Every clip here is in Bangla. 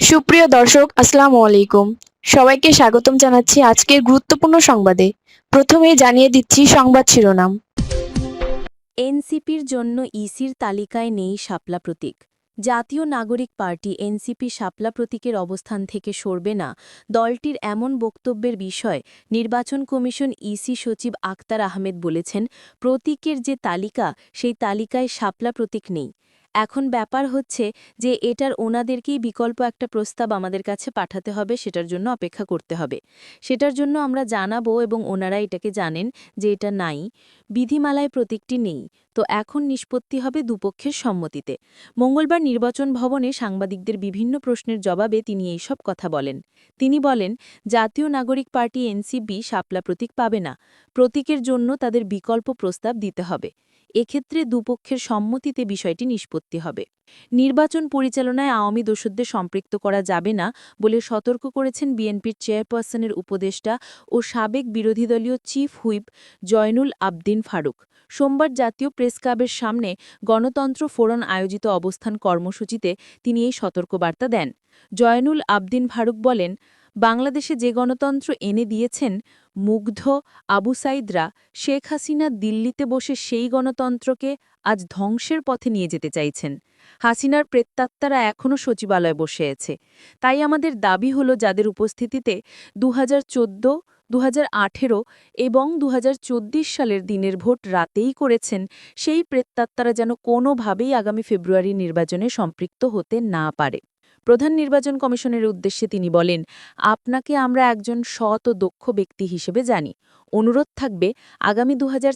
সুপ্রিয় দর্শক, আসসালামু আলাইকুম। সবাইকে স্বাগতম জানাচ্ছি আজকের গুরুত্বপূর্ণ সংবাদে। প্রথমেই জানিয়ে দিচ্ছি সংবাদ শিরোনাম। এনসিপির জন্য ইসির তালিকায় নেই শাপলা প্রতীক। জাতীয় নাগরিক পার্টি এনসিপি শাপলা প্রতীকের অবস্থান থেকে সরবে না। দলটির এমন বক্তব্যের বিষয়, নির্বাচন কমিশন ইসি সচিব আক্তার আহমেদ বলেছেন, প্রতীকের যে তালিকা, সেই তালিকায় শাপলা প্রতীক নেই। এখন ব্যাপার হচ্ছে যে এটার ওনাদেরকেই বিকল্প একটা প্রস্তাব আমাদের কাছে পাঠাতে হবে, সেটার জন্য অপেক্ষা করতে হবে। সেটার জন্য আমরা জানাব এবং ওনারা এটাকে জানেন যে এটা নাই, বিধিমালায় প্রতীকটি নেই। তো এখন নিষ্পত্তি হবে দুপক্ষের সম্মতিতে। মঙ্গলবার নির্বাচন ভবনে সাংবাদিকদের বিভিন্ন প্রশ্নের জবাবে তিনি এইসব কথা বলেন। তিনি বলেন, জাতীয় নাগরিক পার্টি এনসিবি শাপলা প্রতীক পাবে না। প্রতীকের জন্য তাদের বিকল্প প্রস্তাব দিতে হবে। এক্ষেত্রে দুপক্ষের সম্মতিতে বিষয়টি নিষ্পত্তি হবে। নির্বাচন পরিচালনায় আওয়ামী দোষদের সম্পৃক্ত করা যাবে না বলে সতর্ক করেছেন বিএনপির চেয়ারপারসনের উপদেষ্টা ও সাবেক বিরোধী দলীয় চিফ হুইপ জয়নুল আবদিন ফারুক। সোমবার জাতীয় প্রেস ক্লাবের সামনে গণতন্ত্র ফোরাম আয়োজিত অবস্থান কর্মসূচিতে তিনি এই সতর্কবার্তা দেন। জয়নুল আবদিন ফারুক বলেন বাংলাদেশে যে গণতন্ত্র এনে দিয়েছেন মুগ্ধ আবু সাইদরা, শেখ হাসিনা দিল্লিতে বসে সেই গণতন্ত্রকে আজ ধ্বংসের পথে নিয়ে যেতে চাইছেন। হাসিনার প্রেত্যাত্মারা এখনও সচিবালয়ে বসে আছে। তাই আমাদের দাবি হলো যাদের উপস্থিতিতে দু হাজার দু এবং দু সালের দিনের ভোট রাতেই করেছেন, সেই প্রেত্যাত্মারা যেন কোনোভাবেই আগামী ফেব্রুয়ারি নির্বাচনে সম্পৃক্ত হতে না পারে। প্রধান নির্বাচন কমিশনের উদ্দেশ্যে তিনি বলেন, আপনাকে আমরা একজন সৎ ও দক্ষ ব্যক্তি হিসেবে জানি। অনুরোধ থাকবে আগামী দু হাজার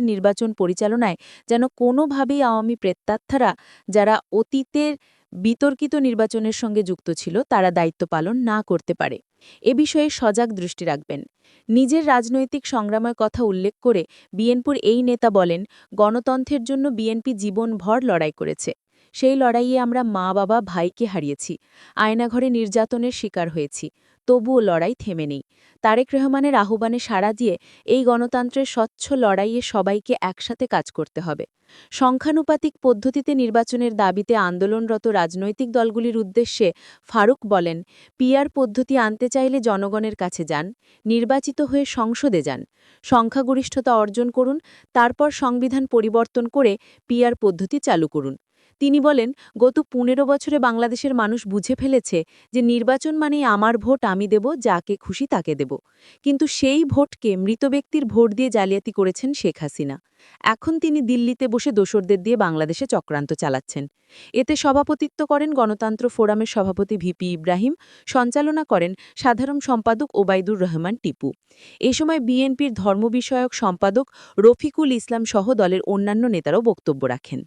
নির্বাচন পরিচালনায় যেন কোনোভাবেই আওয়ামী প্রেত্যাত্মারা যারা অতীতের বিতর্কিত নির্বাচনের সঙ্গে যুক্ত ছিল তারা দায়িত্ব পালন না করতে পারে। এ বিষয়ে সজাগ দৃষ্টি রাখবেন। নিজের রাজনৈতিক সংগ্রামের কথা উল্লেখ করে বিএনপুর এই নেতা বলেন, গণতন্ত্রের জন্য বিএনপি জীবনভর লড়াই করেছে। সেই লড়াইয়ে আমরা মা বাবা ভাইকে হারিয়েছি। আয়নাঘরে নির্যাতনের শিকার হয়েছি। তবুও লড়াই থেমে নেই। তারেক রহমানের আহ্বানে সাড়া দিয়ে এই গণতন্ত্রের স্বচ্ছ লড়াইয়ে সবাইকে একসাথে কাজ করতে হবে। সংখ্যানুপাতিক পদ্ধতিতে নির্বাচনের দাবিতে আন্দোলনরত রাজনৈতিক দলগুলির উদ্দেশ্যে ফারুক বলেন পিয়ার পদ্ধতি আনতে চাইলে জনগণের কাছে যান, নির্বাচিত হয়ে সংসদে যান, সংখ্যাগরিষ্ঠতা অর্জন করুন, তারপর সংবিধান পরিবর্তন করে পিয়ার পদ্ধতি চালু করুন। তিনি বলেন, গত পনেরো বছরে বাংলাদেশের মানুষ বুঝে ফেলেছে যে নির্বাচন মানেই আমার ভোট আমি দেব, যাকে খুশি তাকে দেব। কিন্তু সেই ভোটকে মৃত ব্যক্তির ভোট দিয়ে জালিয়াতি করেছেন শেখ হাসিনা। এখন তিনি দিল্লিতে বসে দোসরদের দিয়ে বাংলাদেশে চক্রান্ত চালাচ্ছেন। এতে সভাপতিত্ব করেন গণতন্ত্র ফোরামের সভাপতি ভিপি ইব্রাহিম, সঞ্চালনা করেন সাধারণ সম্পাদক ওবায়দুর রহমান টিপু। এ সময় বিএনপির ধর্ম বিষয়ক সম্পাদক রফিকুল ইসলাম সহ দলের অন্যান্য নেতারাও বক্তব্য রাখেন।